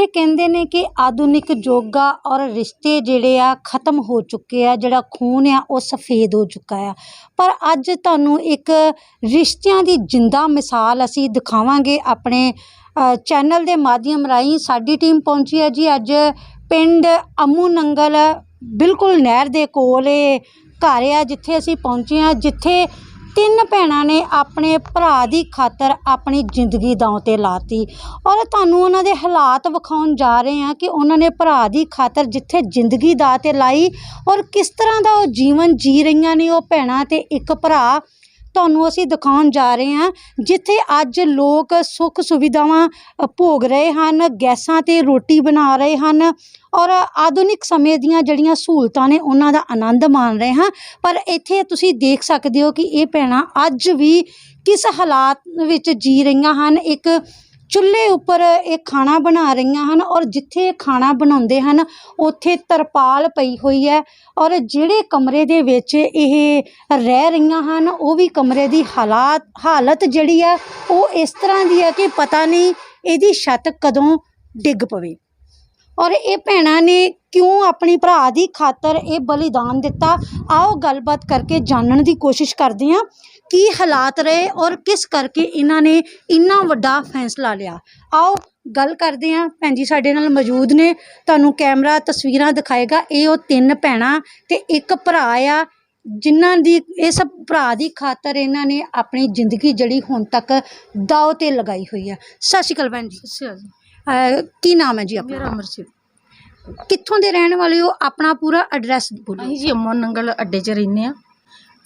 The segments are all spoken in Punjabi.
ਜਿੱਥੇ ਕਹਿੰਦੇ ਨੇ ਕਿ ਆਧੁਨਿਕ ਯੋਗਾ ਔਰ ਰਿਸ਼ਤੇ ਜਿਹੜੇ ਆ ਖਤਮ ਹੋ ਚੁੱਕੇ ਆ, ਜਿਹੜਾ ਖੂਨ ਆ ਉਹ ਸਫੇਦ ਹੋ ਚੁੱਕਾ ਆ। ਪਰ ਅੱਜ ਤੁਹਾਨੂੰ ਇੱਕ ਰਿਸ਼ਤਿਆਂ ਦੀ ਜਿੰਦਾ ਮਿਸਾਲ ਅਸੀਂ ਦਿਖਾਵਾਂਗੇ ਆਪਣੇ ਚੈਨਲ ਦੇ ਮਾਧਿਅਮ ਰਾਹੀਂ। ਸਾਡੀ ਟੀਮ ਪਹੁੰਚੀ ਹੈ ਜੀ ਅੱਜ ਪਿੰਡ ਅਮੂ ਨੰਗਲ, ਬਿਲਕੁਲ ਨਹਿਰ ਦੇ ਕੋਲ ਇਹ ਘਰ ਆ, ਜਿੱਥੇ ਅਸੀਂ ਪਹੁੰਚੇ ਆ ਜਿੱਥੇ ਤਿੰਨ ਭੈਣਾਂ ਨੇ ਆਪਣੇ ਭਰਾ ਦੀ ਖਾਤਰ ਆਪਣੀ ਜ਼ਿੰਦਗੀ ਦਾਅ ਤੇ ਲਾਤੀ। ਔਰ ਤੁਹਾਨੂੰ ਉਹਨਾਂ ਦੇ ਹਾਲਾਤ ਵਿਖਾਉਣ ਜਾ ਰਹੇ ਹਾਂ ਕਿ ਉਹਨਾਂ ਨੇ ਭਰਾ ਦੀ ਖਾਤਰ ਜਿੱਥੇ ਜ਼ਿੰਦਗੀ ਦਾਅ ਤੇ ਲਾਈ ਔਰ ਕਿਸ ਤਰ੍ਹਾਂ ਦਾ ਉਹ ਜੀਵਨ ਜੀ ਰਹੀਆਂ ਨੇ ਉਹ ਭੈਣਾਂ ਅਤੇ ਇੱਕ ਭਰਾ ਤੁਹਾਨੂੰ ਅਸੀਂ ਦਿਖਾਉਣ ਜਾ ਰਹੇ ਹਾਂ, ਜਿੱਥੇ ਅੱਜ ਲੋਕ ਸੁੱਖ ਸੁਵਿਧਾਵਾਂ ਭੋਗ ਰਹੇ ਹਨ, ਗੈਸਾਂ ਤੇ ਰੋਟੀ ਬਣਾ ਰਹੇ ਹਨ ਔਰ ਆਧੁਨਿਕ ਸਮੇਂ ਦੀਆਂ ਜਿਹੜੀਆਂ ਸਹੂਲਤਾਂ ਨੇ ਉਹਨਾਂ ਦਾ ਆਨੰਦ ਮਾਣ ਰਹੇ ਹਾਂ। ਪਰ ਇੱਥੇ ਤੁਸੀਂ ਦੇਖ ਸਕਦੇ ਹੋ ਕਿ ਇਹ ਭੈਣਾਂ ਅੱਜ ਵੀ ਕਿਸ ਹਾਲਾਤ ਵਿੱਚ ਜੀ ਰਹੀਆਂ ਹਨ। ਇੱਕ ਚੁੱਲ੍ਹੇ ਉੱਪਰ ਇਹ ਖਾਣਾ ਬਣਾ ਰਹੀਆਂ ਹਨ ਔਰ ਜਿੱਥੇ ਇਹ ਖਾਣਾ ਬਣਾਉਂਦੇ ਹਨ, ਉੱਥੇ ਤਰਪਾਲ ਪਈ ਹੋਈ ਹੈ ਔਰ ਜਿਹੜੇ ਕਮਰੇ ਦੇ ਵਿੱਚ ਇਹ ਰਹਿ ਰਹੀਆਂ ਹਨ, ਉਹ ਵੀ ਕਮਰੇ ਦੀ ਹਾਲਾਤ, ਹਾਲਤ ਜਿਹੜੀ ਆ ਉਹ ਇਸ ਤਰ੍ਹਾਂ ਦੀ ਹੈ ਕਿ ਪਤਾ ਨਹੀਂ ਇਹਦੀ ਛੱਤ ਕਦੋਂ ਡਿੱਗ ਪਵੇ। ਔਰ ਇਹ ਭੈਣਾਂ ਨੇ ਕਿਉਂ ਆਪਣੇ ਭਰਾ ਦੀ ਖਾਤਰ ਇਹ ਬਲੀਦਾਨ ਦਿੱਤਾ? ਆਓ ਗੱਲਬਾਤ ਕਰਕੇ ਜਾਣਨ ਦੀ ਕੋਸ਼ਿਸ਼ ਕਰਦੇ ਹਾਂ। ਕੀ ਹਾਲਾਤ ਰਹੇ ਔਰ ਕਿਸ ਕਰਕੇ ਇਹਨਾਂ ਨੇ ਇੰਨਾ ਵੱਡਾ ਫੈਸਲਾ ਲਿਆ? ਆਓ ਗੱਲ ਕਰਦੇ ਹਾਂ। ਭੈਣ ਜੀ ਸਾਡੇ ਨਾਲ ਮੌਜੂਦ ਨੇ। ਤੁਹਾਨੂੰ ਕੈਮਰਾ ਤਸਵੀਰਾਂ ਦਿਖਾਏਗਾ। ਇਹ ਉਹ ਤਿੰਨ ਭੈਣਾਂ ਤੇ ਇੱਕ ਭਰਾ ਆ ਜਿਨ੍ਹਾਂ ਦੀ ਇਸ ਭਰਾ ਦੀ ਖਾਤਰ ਇਹਨਾਂ ਨੇ ਆਪਣੀ ਜ਼ਿੰਦਗੀ ਜਿਹੜੀ ਹੁਣ ਤੱਕ ਦਾਅ ਤੇ ਲਗਾਈ ਹੋਈ ਆ। ਸਤਿ ਸ਼੍ਰੀ ਅਕਾਲ ਭੈਣ ਜੀ। ਅੱਛਾ ਜੀ। ਅਹ ਕੀ ਨਾਮ ਹੈ ਜੀ ਆਪਣਾ? ਮੇਰਾ ਅਮਰਜੀਤ ਕਿੱਥੋਂ ਦੇ ਰਹਿਣ ਵਾਲੇ ਹੋ? ਆਪਣਾ ਪੂਰਾ ਐਡਰੈਸ ਬੋਲੋ। ਅਸੀਂ ਜੀ ਅਮਨ ਨੰਗਲ ਅੱਡੇ 'ਚ ਰਹਿੰਦੇ ਆ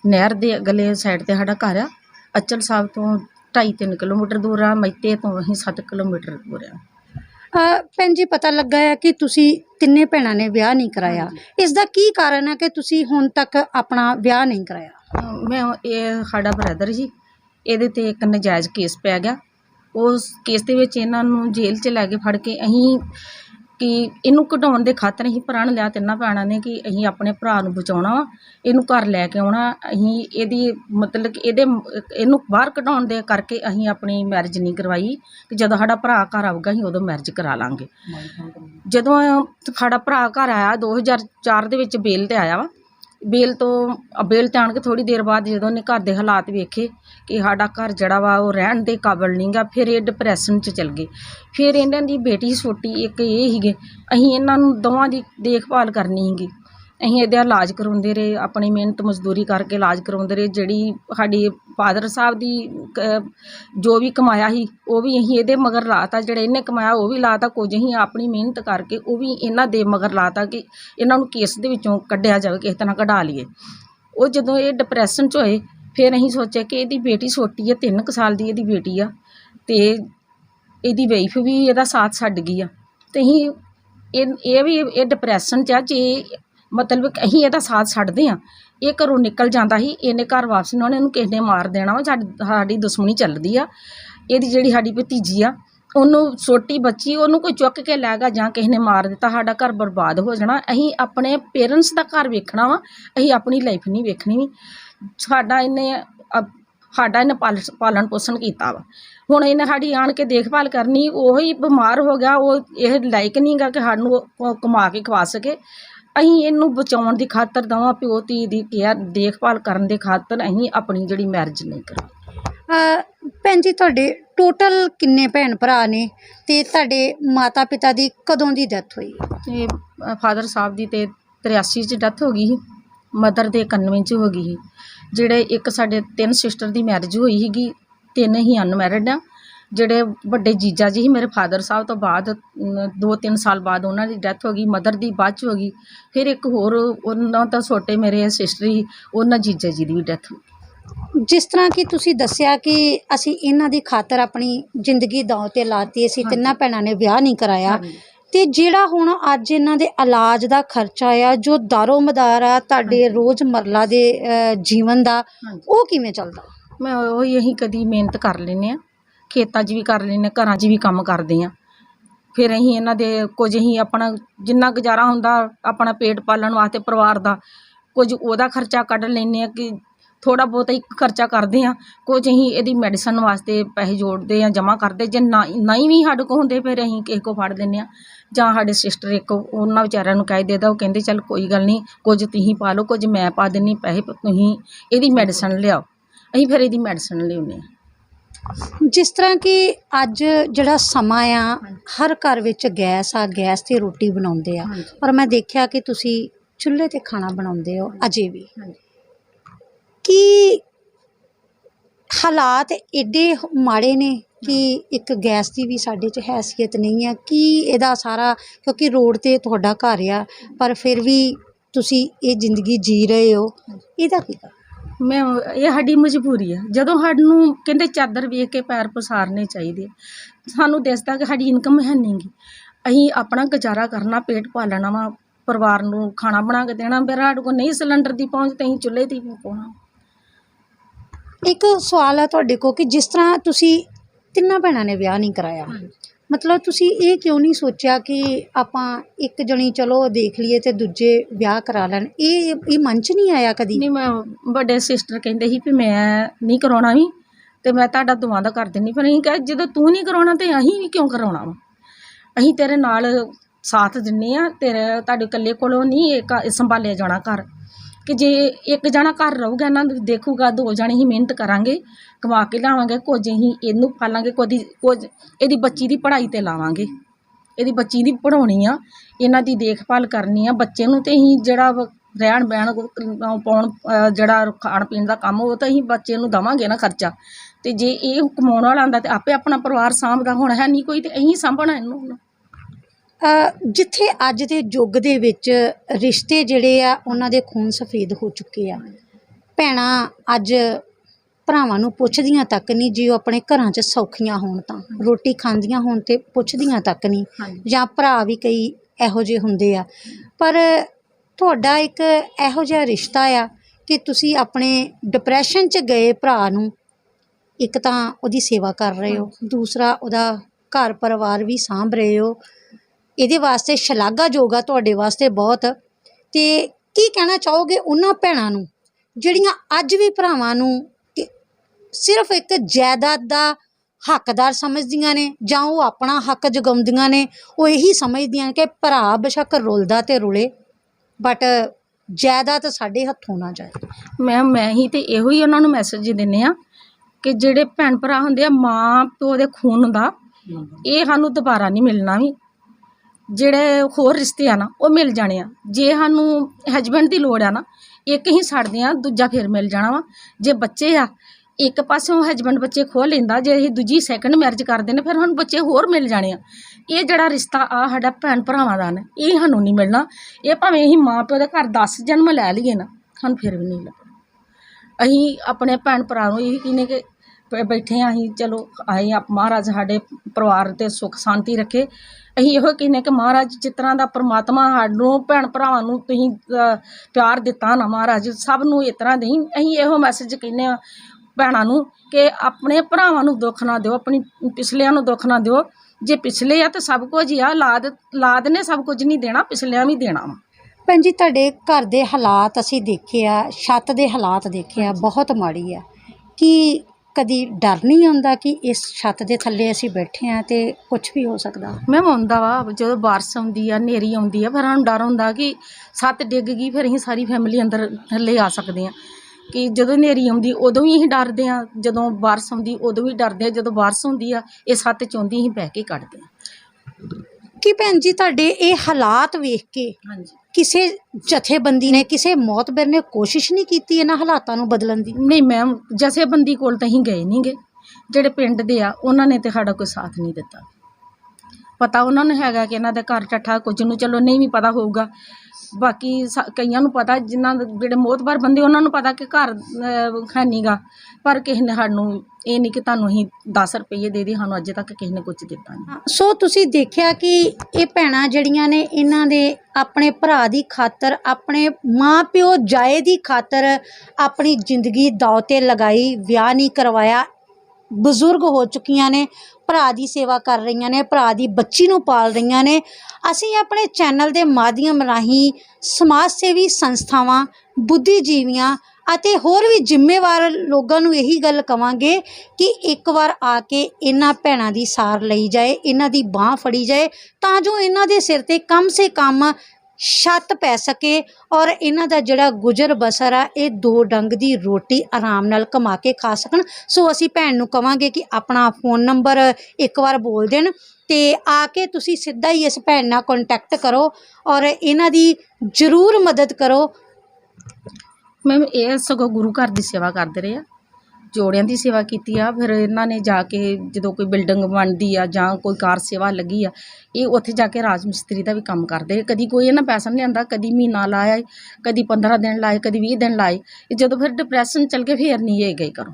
ਨਹਿਰ ਦੇ ਅਗਲੇ ਸਾਈਡ ਤੇ ਸਾਡਾ ਘਰ ਆ। ਅਚਲ ਸਾਹਿਬ ਤੋਂ 2.5-3 ਕਿਲੋਮੀਟਰ ਦੂਰ ਆ ਮੈਤੇ ਤੋਂ ਅਸੀਂ 7 ਕਿਲੋਮੀਟਰ ਦੂਰ ਆ। ਅਹ ਭੈਣ ਜੀ ਪਤਾ ਲੱਗਾ ਹੈ ਕਿ ਤੁਸੀਂ ਤਿੰਨੇ ਭੈਣਾਂ ਨੇ ਵਿਆਹ ਨਹੀਂ ਕਰਾਇਆ। ਇਸ ਦਾ ਕੀ ਕਾਰਨ ਹੈ ਕਿ ਤੁਸੀਂ ਹੁਣ ਤੱਕ ਆਪਣਾ ਵਿਆਹ ਨਹੀਂ ਕਰਾਇਆ? ਅਹ ਮੈਂ ਇਹ ਸਾਡਾ ਬ੍ਰਦਰ ਜੀ ਇਹਦੇ ਤੇ ਇੱਕ ਨਜਾਇਜ਼ ਕੇਸ ਪੈ ਗਿਆ। ਉਸ ਕੇਸ ਦੇ ਵਿੱਚ ਇਹਨਾਂ ਨੂੰ ਜੇਲ੍ਹ 'ਚ ਲੈ ਕੇ ਫੜ ਕੇ ਅਸੀਂ ਕਿ ਇਹਨੂੰ ਕਢਾਉਣ ਦੇ ਖਾਤਰ ਅਸੀਂ ਪ੍ਰਣ ਲਿਆ ਤਿੰਨਾਂ ਭੈਣਾਂ ਨੇ ਕਿ ਅਸੀਂ ਆਪਣੇ ਭਰਾ ਨੂੰ ਬਚਾਉਣਾ ਵਾ ਇਹਨੂੰ ਘਰ ਲੈ ਕੇ ਆਉਣਾ ਅਸੀਂ ਇਹਦੀ ਮਤਲਬ ਕਿ ਇਹਦੇ ਇਹਨੂੰ ਬਾਹਰ ਕਢਾਉਣ ਦੇ ਕਰਕੇ ਅਸੀਂ ਆਪਣੀ ਮੈਰਿਜ ਨਹੀਂ ਕਰਵਾਈ ਕਿ ਜਦੋਂ ਸਾਡਾ ਭਰਾ ਘਰ ਆਊਗਾ ਅਸੀਂ ਉਦੋਂ ਮੈਰਿਜ ਕਰਾ ਲਾਂਗੇ। ਜਦੋਂ ਸਾਡਾ ਭਰਾ ਘਰ ਆਇਆ 2004 ਦੇ ਵਿੱਚ ਬੇਲ ਤੇ ਆਇਆ ਵਾ ਬੇਲ ਤੋਂ ਬੇਲ ਤੇ ਆਣ ਕੇ ਥੋੜੀ ਦੇਰ ਬਾਅਦ ਜਦੋਂ ਉਹਨੇ ਘਰ ਦੇ ਹਾਲਾਤ ਵੇਖੇ ਕਿ ਸਾਡਾ ਘਰ ਜਿਹੜਾ ਵਾ ਉਹ ਰਹਿਣ ਦੇ ਕਾਬਲ ਨਹੀਂ ਗਾ, ਫਿਰ ਇਹ ਡਿਪਰੈਸ਼ਨ 'ਚ ਚਲ ਗਏ। ਫਿਰ ਇਹਨਾਂ ਦੀ ਬੇਟੀ ਛੋਟੀ ਇੱਕ ਇਹ ਸੀਗੇ, ਅਸੀਂ ਇਹਨਾਂ ਨੂੰ ਦੋਵਾਂ ਦੀ ਦੇਖਭਾਲ ਕਰਨੀ ਸੀਗੀ। ਅਸੀਂ ਇਹਦਾ ਇਲਾਜ ਕਰਵਾਉਂਦੇ ਰਹੇ, ਆਪਣੀ ਮਿਹਨਤ ਮਜ਼ਦੂਰੀ ਕਰਕੇ ਇਲਾਜ ਕਰਵਾਉਂਦੇ ਰਹੇ, ਜਿਹੜੀ ਸਾਡੀ ਫਾਦਰ ਸਾਹਿਬ ਦੀ ਕ- ਜੋ ਵੀ ਕਮਾਇਆ ਸੀ, ਉਹ ਵੀ ਅਸੀਂ ਇਹਦੇ ਮਗਰ ਲਾਤਾ, ਜਿਹੜਾ ਇਹਨੇ ਕਮਾਇਆ ਉਹ ਵੀ ਲਾਤਾ, ਕੁਝ ਅਸੀਂ ਆਪਣੀ ਮਿਹਨਤ ਕਰਕੇ ਉਹ ਵੀ ਇਹਨਾਂ ਦੇ ਮਗਰ ਲਾਤਾ ਕਿ ਇਹਨਾਂ ਨੂੰ ਕੇਸ ਦੇ ਵਿੱਚੋਂ ਕੱਢਿਆ ਜਾਵੇ, ਕਿਸੇ ਤਰ੍ਹਾਂ ਕਢਾ ਲਈਏ। ਉਹ ਜਦੋਂ ਇਹ ਡਿਪਰੈਸ਼ਨ 'ਚ ਹੋਏ, ਫਿਰ ਅਸੀਂ ਸੋਚਿਆ ਕਿ ਇਹਦੀ ਬੇਟੀ ਛੋਟੀ ਹੈ ਤਿੰਨ ਕੁ ਸਾਲ ਦੀ ਇਹਦੀ ਬੇਟੀ ਆ ਅਤੇ ਇਹਦੀ ਵਾਈਫ ਵੀ ਇਹਦਾ ਸਾਥ ਛੱਡ ਗਈ ਆ। ਅਤੇ ਅਸੀਂ ਇਹ ਇਹ ਵੀ ਇਹ ਡਿਪਰੈਸ਼ਨ 'ਚ ਆ, ਜੇ ਮਤਲਬ ਕਿ ਅਸੀਂ ਇਹਦਾ ਸਾਥ ਛੱਡਦੇ ਆ ਇਹ ਘਰੋਂ ਨਿਕਲ ਜਾਂਦਾ ਸੀ, ਇਹਨੇ ਘਰ ਵਾਪਸ ਨਾ ਉਹਨੇ ਇਹਨੂੰ ਕਿਸੇ ਨੇ ਮਾਰ ਦੇਣਾ। ਵਾ ਸਾਡੀ ਸਾਡੀ ਦੁਸ਼ਮਣੀ ਚੱਲਦੀ ਆ। ਇਹਦੀ ਜਿਹੜੀ ਸਾਡੀ ਭਤੀਜੀ ਆ, ਉਹਨੂੰ ਛੋਟੀ ਬੱਚੀ, ਉਹਨੂੰ ਕੋਈ ਚੁੱਕ ਕੇ ਲੈ ਗਿਆ ਜਾਂ ਕਿਸੇ ਨੇ ਮਾਰ ਦਿੱਤਾ, ਸਾਡਾ ਘਰ ਬਰਬਾਦ ਹੋ ਜਾਣਾ। ਅਸੀਂ ਆਪਣੇ ਪੇਰੈਂਟਸ ਦਾ ਘਰ ਵੇਖਣਾ ਵਾ, ਅਸੀਂ ਆਪਣੀ ਲਾਈਫ ਨਹੀਂ ਵੇਖਣੀ ਸਾਡਾ ਇਹਨੇ ਸਾਡਾ ਇਹਨੇ ਪਾਲ, ਪਾਲਣ ਪੋਸ਼ਣ ਕੀਤਾ ਵਾ। ਹੁਣ ਇਹਨੇ ਸਾਡੀ ਆਣ ਕੇ ਦੇਖਭਾਲ ਕਰਨੀ, ਉਹੀ ਬਿਮਾਰ ਹੋ ਗਿਆ, ਉਹ ਇਹ ਲਾਇਕ ਨਹੀਂਗਾ ਕਿ ਸਾਨੂੰ ਉਹ ਕਮਾ ਕੇ ਖਵਾ ਸਕੇ। ਅਸੀਂ ਇਹਨੂੰ ਬਚਾਉਣ ਦੀ ਖਾਤਰ ਦੋਵਾਂ ਪਿਓ ਧੀ ਦੀ ਕੇਅਰ ਦੇਖਭਾਲ ਕਰਨ ਦੇ ਖਾਤਰ ਅਸੀਂ ਆਪਣੀ ਜਿਹੜੀ ਮੈਰਿਜ ਨਹੀਂ ਅਹ ਭੈਣ ਜੀ ਤੁਹਾਡੇ ਟੋਟਲ ਕਿੰਨੇ ਭੈਣ ਭਰਾ ਨੇ ਤੇ ਤੁਹਾਡੇ ਮਾਤਾ ਪਿਤਾ ਦੀ ਕਦੋਂ ਦੀ ਡੈਥ ਹੋਈ? ਤੇ ਫਾਦਰ ਸਾਹਿਬ ਦੀ ਤੇ 83 ਚ ਡੈਥ ਹੋ ਗਈ ਸੀ ਮਦਰ ਦੇ 91 ਚ ਹੋ ਗਈ ਸੀ ਜਿਹੜੇ ਇੱਕ ਸਾਡੇ ਤਿੰਨ ਸਿਸਟਰ ਦੀ ਮੈਰਿਜ ਹੋਈ ਸੀਗੀ ਤਿੰਨ ਹੀ ਅਨਮੈਰਿਡ ਆ। ਜਿਹੜੇ ਵੱਡੇ ਜੀਜਾ ਜੀ ਸੀ ਮੇਰੇ ਫਾਦਰ ਸਾਹਿਬ ਤੋਂ ਬਾਅਦ 2-3 ਸਾਲ ਬਾਅਦ ਉਹਨਾਂ ਦੀ ਡੈਥ ਹੋ ਗਈ ਮਦਰ ਦੀ ਬਾਅਦ ਚ ਹੋ ਗਈ ਫਿਰ ਇੱਕ ਹੋਰ ਉਹਨਾਂ ਤੋਂ ਛੋਟੇ ਮੇਰੇ ਸਿਸਟਰ ਸੀ ਉਹਨਾਂ ਜੀਜਾ ਜੀ ਦੀ ਵੀ ਡੈਥ ਹੋ ਗਈ। ਜਿਸ ਤਰ੍ਹਾਂ ਕਿ ਤੁਸੀਂ ਦੱਸਿਆ ਕਿ ਅਸੀਂ ਇਹਨਾਂ ਦੀ ਖਾਤਰ ਆਪਣੀ ਜ਼ਿੰਦਗੀ ਦਾਅ ਤੇ ਲਾਤੀ ਅਸੀਂ। ਤਿੰਨਾਂ ਭੈਣਾਂ ਨੇ ਵਿਆਹ ਨਹੀਂ ਕਰਾਇਆ। ਤੇ ਜਿਹੜਾ ਹੁਣ ਅੱਜ ਇਹਨਾਂ ਦੇ ਇਲਾਜ ਦਾ ਖਰਚਾ ਆ ਜੋ ਦਾਰੋ ਮਦਾਰ ਆ ਤੁਹਾਡੇ ਰੋਜ਼ਮਰਲਾ ਦੇ ਅਹ, ਜੀਵਨ ਦਾ ਉਹ ਕਿਵੇਂ ਚੱਲਦਾ? ਮੈਂ ਉਹੀ ਅਸੀਂ ਕਦੀ ਮਿਹਨਤ ਕਰ ਲੈਂਦੇ ਆ ਖੇਤਾਂ 'ਚ ਵੀ ਕਰ ਲੈਂਦੇ ਹਾਂ ਘਰਾਂ 'ਚ ਵੀ ਕੰਮ ਕਰਦੇ ਹਾਂ ਫਿਰ ਅਸੀਂ ਇਹਨਾਂ ਦੇ ਕੁਝ ਅਸੀਂ ਆਪਣਾ ਜਿੰਨਾ ਗੁਜ਼ਾਰਾ ਹੁੰਦਾ ਆਪਣਾ ਪੇਟ ਪਾਲਣ ਵਾਸਤੇ ਪਰਿਵਾਰ ਦਾ, ਕੁਝ ਉਹਦਾ ਖਰਚਾ ਕੱਢ ਲੈਂਦੇ ਹਾਂ ਕਿ ਥੋੜ੍ਹਾ ਬਹੁਤ ਹੀ ਖਰਚਾ ਕਰਦੇ ਹਾਂ ਕੁਝ ਅਸੀਂ ਇਹਦੀ ਮੈਡੀਸਨ ਵਾਸਤੇ ਪੈਸੇ ਜੋੜਦੇ ਆ, ਜਮ੍ਹਾਂ ਕਰਦੇ, ਜੇ ਨਾ, ਨਹੀਂ ਵੀ ਸਾਡੇ ਕੋਲ ਹੁੰਦੇ ਫਿਰ ਅਸੀਂ ਕਿਸੇ ਕੋਲ ਫੜ ਲੈਂਦੇ ਹਾਂ ਜਾਂ ਸਾਡੇ ਸਿਸਟਰ ਇੱਕ ਉਹਨਾਂ ਵਿਚਾਰਿਆਂ ਨੂੰ ਕਹਿ ਦੇਦਾ, ਉਹ ਕਹਿੰਦੇ ਚੱਲ ਕੋਈ ਗੱਲ ਨਹੀਂ, ਕੁਝ ਤੁਸੀਂ ਪਾ ਲਓ, ਕੁਝ ਮੈਂ ਪਾ ਦਿੰਨੀ ਪੈਸੇ ਤੁਸੀਂ ਇਹਦੀ ਮੈਡੀਸਨ ਲਿਆਓ। ਅਸੀਂ ਫਿਰ ਇਹਦੀ ਮੈਡੀਸਨ ਲਿਆਉਂਦੇ ਹਾਂ ਜਿਸ ਤਰ੍ਹਾਂ ਕਿ ਅੱਜ ਜਿਹੜਾ ਸਮਾਂ ਆ ਹਰ ਘਰ ਵਿੱਚ ਗੈਸ ਆ ਗੈਸ ਤੇ ਰੋਟੀ ਬਣਾਉਂਦੇ ਆ। ਪਰ ਮੈਂ ਦੇਖਿਆ ਕਿ ਤੁਸੀਂ ਚੁੱਲ੍ਹੇ ਤੇ ਖਾਣਾ ਬਣਾਉਂਦੇ ਹੋ ਅਜੇ ਵੀ। ਕੀ ਹਾਲਾਤ ਏਡੇ ਮਾੜੇ ਨੇ ਕਿ ਇੱਕ ਗੈਸ ਦੀ ਵੀ ਸਾਡੇ 'ਚ ਹੈਸੀਅਤ ਨਹੀਂ ਆ? ਕੀ ਇਹਦਾ ਸਾਰਾ ਕਿਉਂਕਿ ਰੋਡ ਤੇ ਤੁਹਾਡਾ ਘਰ ਆ ਪਰ ਫਿਰ ਵੀ ਤੁਸੀਂ ਇਹ ਜ਼ਿੰਦਗੀ ਜੀ ਰਹੇ ਹੋ। ਇਹਦਾ ਕੀ ਕਰ ਮੈਂ ਇਹ ਸਾਡੀ ਮਜਬੂਰੀ ਆ। ਜਦੋਂ ਸਾਨੂੰ ਕਹਿੰਦੇ ਚਾਦਰ ਵੇਖ ਕੇ ਪੈਰ ਪਸਾਰਨੇ ਚਾਹੀਦੇ। ਸਾਨੂੰ ਦਿਸਦਾ ਕਿ ਸਾਡੀ ਇਨਕਮ ਹੈ ਨਹੀਂਗੀ ਅਸੀਂ ਆਪਣਾ ਗੁਜ਼ਾਰਾ ਕਰਨਾ ਪੇਟ ਪਾਲਣਾ ਵਾ ਪਰਿਵਾਰ ਨੂੰ ਖਾਣਾ ਬਣਾ ਕੇ ਦੇਣਾ ਫਿਰ ਸਾਡੇ ਕੋਲ ਨਹੀਂ ਸਿਲੰਡਰ ਦੀ ਪਹੁੰਚ ਤੇ ਅਸੀਂ ਚੁੱਲ੍ਹੇ ਤੇ ਪਕਾਉਣਾ ਇੱਕ ਸਵਾਲ ਹੈ ਤੁਹਾਡੇ ਕੋਲ ਕਿ ਜਿਸ ਤਰ੍ਹਾਂ ਤੁਸੀਂ ਤਿੰਨਾਂ ਭੈਣਾਂ ਨੇ ਵਿਆਹ ਨਹੀਂ ਕਰਾਇਆ ਮਤਲਬ ਤੁਸੀਂ ਇਹ ਕਿਉਂ ਨਹੀਂ ਸੋਚਿਆ ਕਿ ਆਪਾਂ ਇੱਕ ਜਣੀ ਚਲੋ ਦੇਖ ਲਈਏ ਤੇ ਦੂਜੇ ਵਿਆਹ ਕਰਾ ਲੈਣ? ਇਹ ਇਹ ਮਨ 'ਚ ਨਹੀਂ ਆਇਆ ਕਦੀ? ਨਹੀਂ, ਮੈਂ ਵੱਡੇ ਸਿਸਟਰ ਕਹਿੰਦੇ ਸੀ ਵੀ ਮੈਂ ਨਹੀਂ ਕਰਾਉਣਾ ਵੀ, ਤੇ ਮੈਂ ਤੁਹਾਡਾ ਦੋਵਾਂ ਦਾ ਕਰ ਦਿੰਨੀ ਪਰ ਅਸੀਂ ਕਿਹਾ, ਜਦੋਂ ਤੂੰ ਨਹੀਂ ਕਰਾਉਣਾ ਤੇ ਅਸੀਂ ਵੀ ਕਿਉਂ ਕਰਾਉਣਾ ਵਾ? ਅਸੀਂ ਤੇਰੇ ਨਾਲ ਸਾਥ ਦਿੰਨੇ ਆ, ਤੇਰੇ, ਤੁਹਾਡੇ ਇਕੱਲੇ ਕੋਲੋਂ ਨਹੀਂ ਇਹ ਸੰਭਾਲਿਆ ਜਾਣਾ ਘਰ। ਕਿ ਜੇ ਇੱਕ ਜਣਾ ਘਰ ਰਹੂਗਾ, ਇਹਨਾਂ ਨੂੰ ਦੇਖੂਗਾ, ਦੋ ਜਣੇ ਹੀ ਮਿਹਨਤ ਕਰਾਂਗੇ, ਕਮਾ ਕੇ ਲਿਆਵਾਂਗੇ, ਕੁਝ ਅਸੀਂ ਇਹਨੂੰ ਪਾਲਾਂਗੇ, ਕੁਝ ਕੁਝ ਇਹਦੀ ਬੱਚੀ ਦੀ ਪੜ੍ਹਾਈ ਤੇ ਲਾਵਾਂਗੇ ਇਹਦੀ ਬੱਚੀ ਦੀ ਪੜ੍ਹਾਉਣੀ ਆ, ਇਹਨਾਂ ਦੀ ਦੇਖਭਾਲ ਕਰਨੀ ਆ, ਬੱਚੇ ਨੂੰ ਤੇ ਅਸੀਂ ਜਿਹੜਾ ਵ ਰਹਿਣ ਬਹਿਣ, ਉਹ ਪਾਉਣ, ਅਹ ਜਿਹੜਾ ਖਾਣ ਪੀਣ ਦਾ ਕੰਮ, ਉਹ ਤਾਂ ਅਸੀਂ ਬੱਚੇ ਨੂੰ ਦਵਾਂਗੇ ਨਾ ਖਰਚਾ ਤੇ ਜੇ ਇਹ ਕਮਾਉਣ ਵਾਲਾ ਆਂਦਾ ਤੇ ਆਪੇ ਆਪਣਾ ਪਰਿਵਾਰ ਸਾਂਭਦਾ, ਹੁਣ ਹੈ ਨਹੀਂ ਕੋਈ ਤੇ ਅਸੀਂ ਸਾਂਭਣਾ ਇਹਨੂੰ ਹੁਣ। ਜਿੱਥੇ ਅੱਜ ਦੇ ਯੁੱਗ ਦੇ ਵਿੱਚ ਰਿਸ਼ਤੇ ਜਿਹੜੇ ਆ ਉਹਨਾਂ ਦੇ ਖੂਨ ਸਫੇਦ ਹੋ ਚੁੱਕੇ ਆ। ਭੈਣਾਂ ਅੱਜ ਭਰਾਵਾਂ ਨੂੰ ਪੁੱਛਦੀਆਂ ਤੱਕ ਨਹੀਂ ਜੇ ਉਹ ਆਪਣੇ ਘਰਾਂ 'ਚ ਸੌਖੀਆਂ ਹੋਣ ਤਾਂ। ਰੋਟੀ ਖਾਂਦੀਆਂ ਹੋਣ ਤੇ ਪੁੱਛਦੀਆਂ ਤੱਕ ਨਹੀਂ। ਜਾਂ ਭਰਾ ਵੀ ਕਈ ਇਹੋ ਜਿਹੇ ਹੁੰਦੇ ਆ। ਪਰ ਤੁਹਾਡਾ ਇੱਕ ਇਹੋ ਜਿਹਾ ਰਿਸ਼ਤਾ ਆ ਕਿ ਤੁਸੀਂ ਆਪਣੇ ਡਿਪਰੈਸ਼ਨ 'ਚ ਗਏ ਭਰਾ ਨੂੰ ਇੱਕ ਤਾਂ ਉਹਦੀ ਸੇਵਾ ਕਰ ਰਹੇ ਹੋ ਦੂਸਰਾ ਉਹਦਾ ਘਰ ਪਰਿਵਾਰ ਵੀ ਸਾਂਭ ਰਹੇ ਹੋ। ਇਹਦੇ ਵਾਸਤੇ ਸ਼ਲਾਘਾਯੋਗ ਆ ਤੁਹਾਡੇ ਵਾਸਤੇ ਬਹੁਤ। ਤੇ ਕੀ ਕਹਿਣਾ ਚਾਹੋਗੇ ਉਹਨਾਂ ਭੈਣਾਂ ਨੂੰ, ਜਿਹੜੀਆਂ ਅੱਜ ਵੀ ਭਰਾਵਾਂ ਨੂੰ ਕਿ ਸਿਰਫ ਇੱਕ ਜਾਇਦਾਦ ਦਾ ਹੱਕਦਾਰ ਸਮਝਦੀਆਂ ਨੇ ਜਾਂ ਉਹ ਆਪਣਾ ਹੱਕ ਜਗਾਉਂਦੀਆਂ ਨੇ, ਉਹ ਇਹੀ ਸਮਝਦੀਆਂ ਕਿ ਭਰਾ ਬੇਸ਼ੱਕ ਰੁਲਦਾ ਤੇ ਰੁਲੇ ਬਟ ਜਾਇਦਾਦ ਸਾਡੇ ਹੱਥੋਂ ਨਾ ਜਾਏ। ਮੈਂ ਮੈਂ ਹੀ ਤੇ ਇਹੋ ਹੀ ਉਹਨਾਂ ਨੂੰ ਮੈਸੇਜ ਦਿੰਨੇ ਆ ਕਿ ਜਿਹੜੇ ਭੈਣ ਭਰਾ ਹੁੰਦੇ ਆ, ਮਾਂ ਪਿਓ ਦੇ ਖੂਨ ਦਾ, ਇਹ ਸਾਨੂੰ ਦੁਬਾਰਾ ਨਹੀਂ ਮਿਲਣਾ ਵੀ। ਜਿਹੜੇ ਹੋਰ ਰਿਸ਼ਤੇ ਆ ਨਾ, ਉਹ ਮਿਲ ਜਾਣੇ ਆ। ਜੇ ਸਾਨੂੰ ਹਸਬੈਂਡ ਦੀ ਲੋੜ ਆ ਨਾ, ਇੱਕ ਹੀ ਛੱਡਦੇ ਆ ਦੂਜਾ ਫਿਰ ਮਿਲ ਜਾਣਾ ਵਾ। ਜੇ ਬੱਚੇ ਆ, ਇੱਕ ਪਾਸਿਓਂ ਹਸਬੈਂਡ ਬੱਚੇ ਖੋਹ ਲੈਂਦਾ, ਜੇ ਅਸੀਂ ਦੂਜੀ ਸੈਕੰਡ ਮੈਰਿਜ ਕਰਦੇ ਨੇ ਫਿਰ ਸਾਨੂੰ ਬੱਚੇ ਹੋਰ ਮਿਲ ਜਾਣੇ ਆ। ਇਹ ਜਿਹੜਾ ਰਿਸ਼ਤਾ ਆ, ਸਾਡਾ ਭੈਣ ਭਰਾਵਾਂ ਦਾ ਨੇ, ਇਹ ਸਾਨੂੰ ਨਹੀਂ ਮਿਲਣਾ। ਇਹ ਭਾਵੇਂ ਅਸੀਂ ਮਾਂ ਪਿਓ ਦੇ ਘਰ 10 ਜਨਮ ਲੈ ਲਈਏ ਨਾ, ਸਾਨੂੰ ਫਿਰ ਵੀ ਨਹੀਂ ਲੱਗਣਾ ਅਸੀਂ ਆਪਣੇ ਭੈਣ ਭਰਾ ਨੂੰ ਇਹ ਕਹਿੰਦੇ ਕਿ ਬੈਠੇ ਹਾਂ ਅਸੀਂ ਚਲੋ ਆਏ ਆਪ ਮਹਾਰਾਜ ਸਾਡੇ ਪਰਿਵਾਰ ਤੇ ਸੁੱਖ ਸ਼ਾਂਤੀ ਰੱਖੇ। ਅਸੀਂ ਇਹੋ ਕਹਿੰਦੇ ਕਿ ਮਹਾਰਾਜ ਜਿਸ ਤਰ੍ਹਾਂ ਦਾ ਪ੍ਰਮਾਤਮਾ ਸਾਨੂੰ ਭੈਣ ਭਰਾਵਾਂ ਨੂੰ ਤੁਸੀਂ ਅ, ਪਿਆਰ ਦਿੱਤਾ ਨਾ ਮਹਾਰਾਜ ਸਭ ਨੂੰ ਇਸ ਤਰ੍ਹਾਂ ਦੇਈ। ਅਸੀਂ ਇਹੋ ਮੈਸੇਜ ਕਹਿੰਦੇ ਆ ਭੈਣਾਂ ਨੂੰ ਕਿ ਆਪਣੇ ਭਰਾਵਾਂ ਨੂੰ ਦੁੱਖ ਨਾ ਦਿਓ ਆਪਣੀ ਪਿਛਲਿਆਂ ਨੂੰ ਦੁੱਖ ਨਾ ਦਿਓ। ਜੇ ਪਿਛਲੇ ਆ ਤਾਂ ਸਭ ਕੁਝ ਹੀ ਆ ਲਾਦ ਲਾਦ ਨੇ ਸਭ ਕੁਝ ਨਹੀਂ ਦੇਣਾ ਪਿਛਲਿਆਂ ਵੀ ਦੇਣਾ ਵਾ। ਭੈਣ ਜੀ ਤੁਹਾਡੇ ਘਰ ਦੇ ਹਾਲਾਤ ਅਸੀਂ ਦੇਖੇ ਆ ਛੱਤ ਦੇ ਹਾਲਾਤ ਦੇਖੇ ਆ ਬਹੁਤ ਮਾੜੀ ਆ। ਕੀ ਕਦੀ ਡਰ ਨਹੀਂ ਆਉਂਦਾ ਕਿ ਇਸ ਛੱਤ ਦੇ ਥੱਲੇ ਅਸੀਂ ਬੈਠੇ ਆ ਤੇ ਕੁਝ ਵੀ ਹੋ ਸਕਦਾ। ਮੈਮ ਆਉਂਦਾ ਵਾ, ਜਦੋਂ ਬਾਰਿਸ਼ ਆਉਂਦੀ ਆ, ਹਨੇਰੀ ਆਉਂਦੀ ਆ, ਫਿਰ ਸਾਨੂੰ ਡਰ ਹੁੰਦਾ ਕਿ ਛੱਤ ਡਿੱਗ ਗਈ, ਫਿਰ ਅਸੀਂ ਸਾਰੀ ਫੈਮਿਲੀ ਅੰਦਰ ਥੱਲੇ ਆ ਸਕਦੇ ਆ ਕਿ ਜਦੋਂ ਹਨੇਰੀ ਆਉਂਦੀ, ਉਦੋਂ ਵੀ ਅਸੀਂ ਡਰਦੇ ਆ ਜਦੋਂ ਬਾਰਿਸ਼ ਆਉਂਦੀ, ਉਦੋਂ ਵੀ ਡਰਦੇ ਆ ਜਦੋਂ ਬਾਰਿਸ਼ ਹੁੰਦੀ ਆ, ਇਹ ਛੱਤ ਚ ਆਉਂਦੀ ਅਸੀਂ ਬਹਿ ਕੇ ਕੱਢਦੇ ਆ ਕੀ ਭੈਣ ਜੀ ਤੁਹਾਡੇ ਇਹ ਹਾਲਾਤ ਵੇਖ ਕੇ ਹਾਂਜੀ। ਕਿਸੇ ਜਥੇਬੰਦੀ ਨੇ ਕਿਸੇ ਮੌਤਬਰ ਨੇ ਕੋਸ਼ਿਸ਼ ਨਹੀਂ ਕੀਤੀ ਇਹਨਾਂ ਹਾਲਾਤਾਂ ਨੂੰ ਬਦਲਣ ਦੀ? ਨਹੀਂ ਮੈਮ ਜਥੇਬੰਦੀ ਕੋਲ ਤਾਂ ਅਸੀਂ ਗਏ ਨਹੀਂਗੇ ਜਿਹੜੇ ਪਿੰਡ ਦੇ ਆ ਉਹਨਾਂ ਨੇ ਤੇ ਸਾਡਾ ਕੋਈ ਸਾਥ ਨਹੀਂ ਦਿੱਤਾ। ਪਤਾ ਉਹਨਾਂ ਨੂੰ ਹੈਗਾ ਕਿ ਇਹਨਾਂ ਦੇ ਘਰ ਠੱਠਾ ਕੁਝ ਨੂੰ ਚਲੋ ਨਹੀਂ ਵੀ ਪਤਾ ਹੋਊਗਾ। ਬਾਕੀ ਸ- ਕਈਆਂ ਨੂੰ ਪਤਾ ਜਿਨ੍ਹਾਂ ਦੇ ਜਿਹੜੇ ਮੋਤਬਰ ਬੰਦੇ ਉਹਨਾਂ ਨੂੰ ਪਤਾ ਕਿ ਘਰ ਅਹ, ਹੈ ਨਹੀਂਗਾ ਪਰ ਕਿਸੇ ਨੇ ਸਾਨੂੰ ਇਹ ਨਹੀਂ ਕਿ ਤੁਹਾਨੂੰ ਅਸੀਂ 10 ਰੁਪਏ ਦੇ ਦੇ ਸਾਨੂੰ ਅਜੇ ਤੱਕ ਕਿਸੇ ਨੇ ਕੁਝ ਦਿੱਤਾ ਨਹੀਂ ਸੋ ਤੁਸੀਂ ਦੇਖਿਆ ਕਿ ਇਹ ਭੈਣਾਂ ਜਿਹੜੀਆਂ ਨੇ ਇਹਨਾਂ ਦੇ ਆਪਣੇ ਭਰਾ ਦੀ ਖਾਤਰ ਆਪਣੇ ਮਾਪਿਓ ਜਾਏ ਦੀ ਖਾਤਰ ਆਪਣੀ ਜ਼ਿੰਦਗੀ ਦਾਅ ਤੇ ਲਗਾਈ ਵਿਆਹ ਨਹੀਂ ਕਰਵਾਇਆ ਬਜ਼ੁਰਗ ਹੋ ਚੁੱਕੀਆਂ ਨੇ, ਭਰਾ ਦੀ ਸੇਵਾ ਕਰ ਰਹੀਆਂ ਨੇ, ਭਰਾ ਦੀ ਬੱਚੀ ਨੂੰ ਪਾਲ ਰਹੀਆਂ ਨੇ। ਅਸੀਂ ਆਪਣੇ ਚੈਨਲ ਦੇ ਮਾਧਿਅਮ ਰਾਹੀਂ ਸਮਾਜ ਸੇਵੀ ਸੰਸਥਾਵਾਂ, ਬੁੱਧੀਜੀਵੀਆਂ ਅਤੇ ਹੋਰ ਵੀ ਜ਼ਿੰਮੇਵਾਰ ਲੋਕਾਂ ਨੂੰ ਇਹੀ ਗੱਲ ਕਵਾਂਗੇ ਕਿ ਇੱਕ ਵਾਰ ਆ ਕੇ ਇਹਨਾਂ ਭੈਣਾਂ ਦੀ ਸਾਰ ਲਈ ਜਾਏ, ਇਹਨਾਂ ਦੀ ਬਾਹ ਫੜੀ ਜਾਏ, ਤਾਂ ਜੋ ਇਹਨਾਂ ਦੇ ਸਿਰ ਤੇ ਕਮ ਸੇ ਕਮ ਛੱਤ ਪੈ ਸਕੇ ਔਰ ਇਹਨਾਂ ਦਾ ਜਿਹੜਾ ਗੁਜ਼ਰ ਬਸਰ ਆ, ਇਹ ਦੋ ਡੰਗ ਦੀ ਰੋਟੀ ਆਰਾਮ ਨਾਲ ਕਮਾ ਕੇ ਖਾ ਸਕਣ। ਸੋ ਅਸੀਂ ਭੈਣ ਨੂੰ ਕਵਾਂਗੇ ਕਿ ਆਪਣਾ ਫੋਨ ਨੰਬਰ ਇੱਕ ਵਾਰ ਬੋਲ ਦੇਣ ਤੇ ਆ ਕੇ ਤੁਸੀਂ ਸਿੱਧਾ ਹੀ ਇਸ ਭੈਣ ਨਾਲ ਕੰਟੈਕਟ ਕਰੋ ਔਰ ਇਹਨਾਂ ਦੀ ਜ਼ਰੂਰ ਮਦਦ ਕਰੋ। ਮੈਮ ਇਹ ਸਗੋਂ ਗੁਰੂ ਘਰ ਦੀ ਸੇਵਾ ਕਰਦੇ ਰਹੇ ਆ। ਜੋੜਿਆਂ ਦੀ ਸੇਵਾ ਕੀਤੀ ਆ ਫਿਰ ਇਹਨਾਂ ਨੇ ਜਾ ਕੇ ਜਦੋਂ ਕੋਈ ਬਿਲਡਿੰਗ ਬਣਦੀ ਆ ਜਾਂ ਕੋਈ ਕਾਰ ਸੇਵਾ ਲੱਗੀ ਆ ਇਹ ਉੱਥੇ ਜਾ ਕੇ ਰਾਜ ਮਿਸਤਰੀ ਦਾ ਵੀ ਕੰਮ ਕਰਦੇ ਕਦੀ ਕੋਈ ਇਹਨਾਂ ਪੈਸਾ ਨਹੀਂ ਲਿਆਂਦਾ ਕਦੀ ਮਹੀਨਾ ਲਾਇਆ ਕਦੀ 15 ਦਿਨ ਲਾਏ ਕਦੀ 20 ਦਿਨ ਲਾਏ। ਇਹ ਜਦੋਂ ਫਿਰ ਡਿਪਰੈਸ਼ਨ ਚੱਲ ਕੇ ਫਿਰ ਨਹੀਂ ਇਹ ਗਏ ਕਰੋ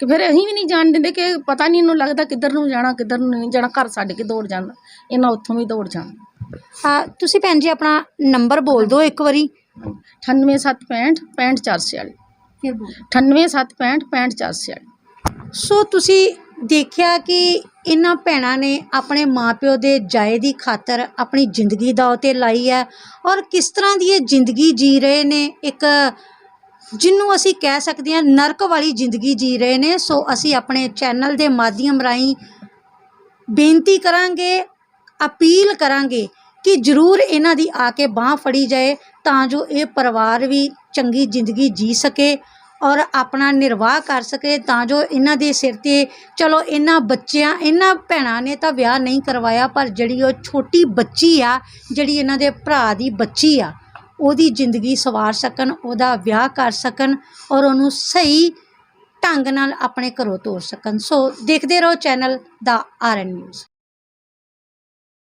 ਕਿ ਫਿਰ ਅਸੀਂ ਵੀ ਨਹੀਂ ਜਾਣ ਦਿੰਦੇ ਕਿ ਪਤਾ ਨਹੀਂ ਇਹਨੂੰ ਲੱਗਦਾ ਕਿੱਧਰ ਨੂੰ ਜਾਣਾ ਕਿੱਧਰ ਨੂੰ ਨਹੀਂ ਜਾਣਾ ਘਰ ਛੱਡ ਕੇ ਦੌੜ ਜਾਂਦਾ ਇਹਨਾਂ ਉੱਥੋਂ ਵੀ ਦੌੜ ਜਾਂਦਾ ਤੁਸੀਂ ਭੈਣ ਜੀ ਆਪਣਾ ਨੰਬਰ ਬੋਲ ਦਿਓ ਇੱਕ ਵਾਰੀ। 98765 65446 ਫਿਰ ਬੋਲ। 98765 65446 ਸੋ ਤੁਸੀਂ ਦੇਖਿਆ ਕਿ ਇਹਨਾਂ ਭੈਣਾਂ ਨੇ ਆਪਣੇ ਮਾਪਿਓ ਦੇ ਜਾਏ ਦੀ ਖਾਤਰ ਆਪਣੀ ਜ਼ਿੰਦਗੀ ਦਾ ਉਤੇ ਲਾਈ ਹੈ ਔਰ ਕਿਸ ਤਰ੍ਹਾਂ ਦੀ ਇਹ ਜ਼ਿੰਦਗੀ ਜੀ ਰਹੇ ਨੇ? ਇੱਕ ਜਿਹਨੂੰ ਅਸੀਂ ਕਹਿ ਸਕਦੇ ਹਾਂ ਨਰਕ ਵਾਲੀ ਜ਼ਿੰਦਗੀ ਜੀ ਰਹੇ ਨੇ। ਸੋ ਅਸੀਂ ਆਪਣੇ ਚੈਨਲ ਦੇ ਮਾਧਿਅਮ ਰਾਹੀਂ ਬੇਨਤੀ ਕਰਾਂਗੇ, ਅਪੀਲ ਕਰਾਂਗੇ ਕਿ ਜ਼ਰੂਰ ਇਹਨਾਂ ਦੀ ਆ ਕੇ ਬਾਹ ਫੜੀ ਜਾਏ। ਤਾਂ ਜੋ ਇਹ ਪਰਿਵਾਰ ਵੀ ਚੰਗੀ ਜ਼ਿੰਦਗੀ ਜੀ ਸਕੇ ਔਰ ਆਪਣਾ ਨਿਰਵਾਹ ਕਰ ਸਕੇ, ਤਾਂ ਜੋ ਇਹਨਾਂ ਦੇ ਸਿਰ ਤੇ ਚਲੋ ਇਹਨਾਂ ਬੱਚਿਆਂ, ਇਹਨਾਂ ਭੈਣਾਂ ਨੇ ਤਾਂ ਵਿਆਹ ਨਹੀਂ ਕਰਵਾਇਆ, ਪਰ ਜਿਹੜੀ ਉਹ ਛੋਟੀ ਬੱਚੀ ਆ, ਜਿਹੜੀ ਇਹਨਾਂ ਦੇ ਭਰਾ ਦੀ ਬੱਚੀ ਆ, ਉਹਦੀ ਜ਼ਿੰਦਗੀ ਸਵਾਰ ਸਕਣ, ਉਹਦਾ ਵਿਆਹ ਕਰ ਸਕਣ ਔਰ ਉਹਨੂੰ ਸਹੀ ਢੰਗ ਨਾਲ ਆਪਣੇ ਘਰੋਂ ਤੋਰ ਸਕਣ। ਸੋ ਦੇਖਦੇ ਰਹੋ ਚੈਨਲ ਦਾ ਆਰ ਐਨ ਨਿਊਜ਼।